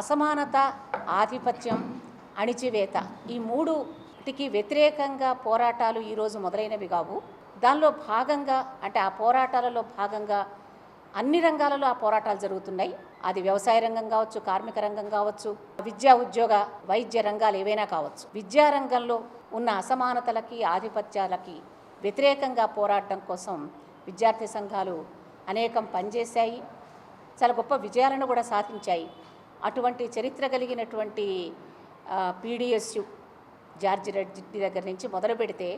అసమానత ఆధిపత్యం అణిచివేత ఈ మూడుటికి వ్యతిరేకంగా పోరాటాలు ఈరోజు మొదలైనవి కావు. దానిలో భాగంగా అంటే ఆ పోరాటాలలో భాగంగా అన్ని రంగాలలో ఆ పోరాటాలు జరుగుతున్నాయి. అది వ్యవసాయ రంగం కావచ్చు కార్మిక రంగం కావచ్చు విద్యా ఉద్యోగ వైద్య రంగాలు ఏవైనా కావచ్చు. విద్యా రంగంలో ఉన్న అసమానతలకి ఆధిపత్యాలకి వ్యతిరేకంగా పోరాడడం కోసం విద్యార్థి సంఘాలు అనేకం పనిచేశాయి. చాలా గొప్ప విజయాలను కూడా సాధించాయి. అటువంటి చరిత్ర కలిగినటువంటి పీడిఎస్యు జార్జి రెడ్డి దగ్గర నుంచి మొదలు పెడితే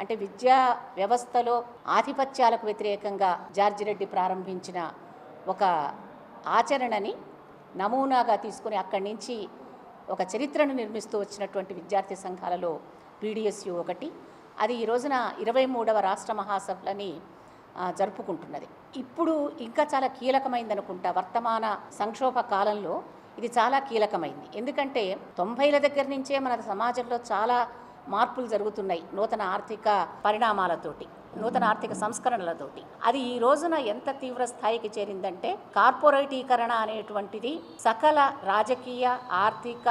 అంటే విద్యా వ్యవస్థలో ఆధిపత్యాలకు వ్యతిరేకంగా జార్జి రెడ్డి ప్రారంభించిన ఒక ఆచరణని నమూనాగా తీసుకుని అక్కడి నుంచి ఒక చరిత్రను నిర్మిస్తూ వచ్చినటువంటి విద్యార్థి సంఘాలలో పీడిఎస్యు ఒకటి. అది ఈ రోజున ఇరవై మూడవ రాష్ట్ర మహాసభలని జరుపుకుంటున్నది. ఇప్పుడు ఇంకా చాలా కీలకమైంది అనుకుంటా వర్తమాన సంక్షోభ కాలంలో ఇది చాలా కీలకమైంది. ఎందుకంటే తొంభైల దగ్గర నుంచే మన సమాజంలో చాలా మార్పులు జరుగుతున్నాయి నూతన ఆర్థిక పరిణామాలతోటి నూతన ఆర్థిక సంస్కరణలతోటి. అది ఈ రోజున ఎంత తీవ్ర స్థాయికి చేరిందంటే కార్పొరేటీకరణ అనేటువంటిది సకల రాజకీయ ఆర్థిక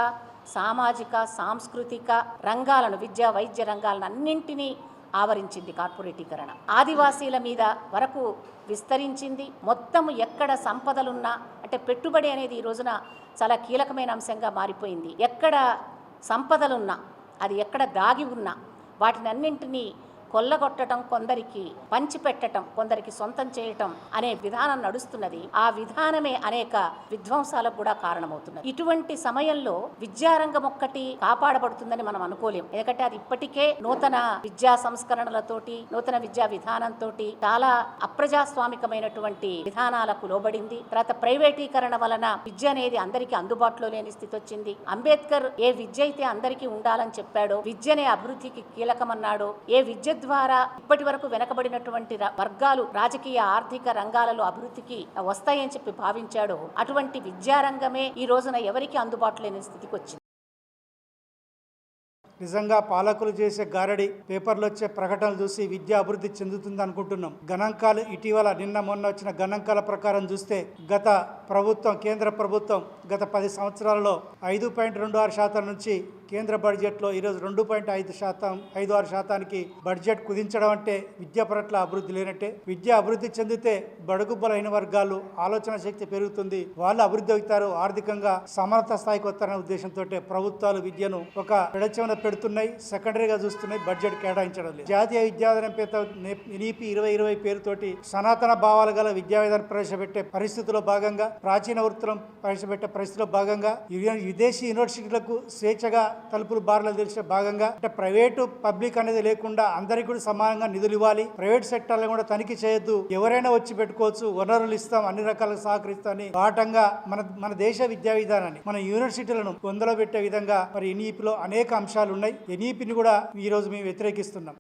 సామాజిక సాంస్కృతిక రంగాలను విద్యా వైద్య రంగాలను అన్నింటినీ ఆవరించింది కార్పొరేటీకరణ. ఆదివాసీల మీద వరకు విస్తరించింది. మొత్తం ఎక్కడ సంపదలున్నా అంటే పెట్టుబడి అనేది ఈ రోజున చాలా కీలకమైన అంశంగా మారిపోయింది. ఎక్కడ సంపదలున్నా అది ఎక్కడ దాగి ఉన్నా వాటిని అన్నింటినీ కొల్లగొట్టడం కొందరికి పంచిపెట్టడం కొందరికి సొంతం చేయటం అనే విధానం నడుస్తున్నది. ఆ విధానమే అనేక విధ్వంసాలకు కూడా కారణమవుతున్నది. ఇటువంటి సమయంలో విద్యారంగం ఒక్కటి కాపాడబడుతుందని మనం అనుకోలేం. ఎందుకంటే అది ఇప్పటికే నూతన విద్యా సంస్కరణలతోటి నూతన విద్యా విధానంతో చాలా అప్రజాస్వామికమైనటువంటి విధానాలకు లోబడింది. తర్వాత ప్రైవేటీకరణ వలన విద్య అనేది అందరికీ అందుబాటులో లేని స్థితి వచ్చింది అంబేద్కర్ ఏ విద్య అయితే అందరికీ ఉండాలని చెప్పాడో విద్యనే అభివృద్ధికి కీలకమన్నాడో ఏ విద్య ద్వారా ఇప్పటి వరకు వెనకబడినటువంటి వర్గాలు రాజకీయ ఆర్థిక రంగాలలో అభివృద్ధికి వస్తాయని చెప్పి భావించాడో. అటువంటి విద్యారంగమే ఈ రోజున ఎవరికి అందుబాటులో లేని స్థితికి వచ్చింది. నిజంగా పాలకులు చేసే గారడి పేపర్లు వచ్చే ప్రకటనలు చూసి విద్య అభివృద్ధి చెందుతుంది అనుకుంటున్నాం గణాంకాలు ఇటీవల నిన్న మొన్న వచ్చిన గణాంకాల ప్రకారం చూస్తే గత ప్రభుత్వం కేంద్ర ప్రభుత్వం గత పది సంవత్సరాలలో ఐదు పాయింట్ రెండు ఆరు శాతం నుంచి కేంద్ర బడ్జెట్లో ఈరోజు రెండు పాయింట్ ఐదు శాతం ఐదు ఆరు శాతానికి బడ్జెట్ కుదించడం అంటే విద్య పట్ల అభివృద్ధి లేనట్టే. విద్య అభివృద్ధి చెందితే బడుగు బలహీన వర్గాలు ఆలోచన శక్తి పెరుగుతుంది. వాళ్ళు అభివృద్ధి అవుతారు ఆర్థికంగా సమర్థ స్థాయికి వస్తారనే ఉద్దేశంతో ప్రభుత్వాలు విద్యను ఒక పెడచెవన పెడుతున్నాయి సెకండరీగా చూస్తున్నాయి బడ్జెట్ కేటాయించడం లేదు. జాతీయ విద్యావిధానం పేరుతో ఎన్ఈపి ఇరవై ఇరవై పేరుతోటి సనాతన భావాలు గల విద్యా విధానం ప్రవేశపెట్టే పరిస్థితిలో భాగంగా ప్రాచీన వృత్తులను ప్రవేశపెట్టే పరిస్థితిలో భాగంగా విదేశీ యూనివర్సిటీలకు స్వేచ్ఛగా తలుపులు బార్లు తెలిసే భాగంగా అంటే ప్రైవేటు పబ్లిక్ అనేది లేకుండా అందరికీ కూడా సమానంగా నిధులు ఇవ్వాలి. ప్రైవేట్ సెక్టర్లను కూడా తనిఖీ చేయొద్దు. ఎవరైనా వచ్చి పెట్టుకోవచ్చు. వనరులు ఇస్తాం అన్ని రకాలుగా సహకరిస్తామని పాఠంగా మన మన దేశ విద్యా విధానాన్ని మన యూనివర్సిటీలను పొందలో పెట్టే విధంగా మరి ఎన్ఈపిలో అనేక అంశాలు ఉన్నాయి. ఎన్ఈపిని కూడా ఈ రోజు మేము వ్యతిరేకిస్తున్నాం.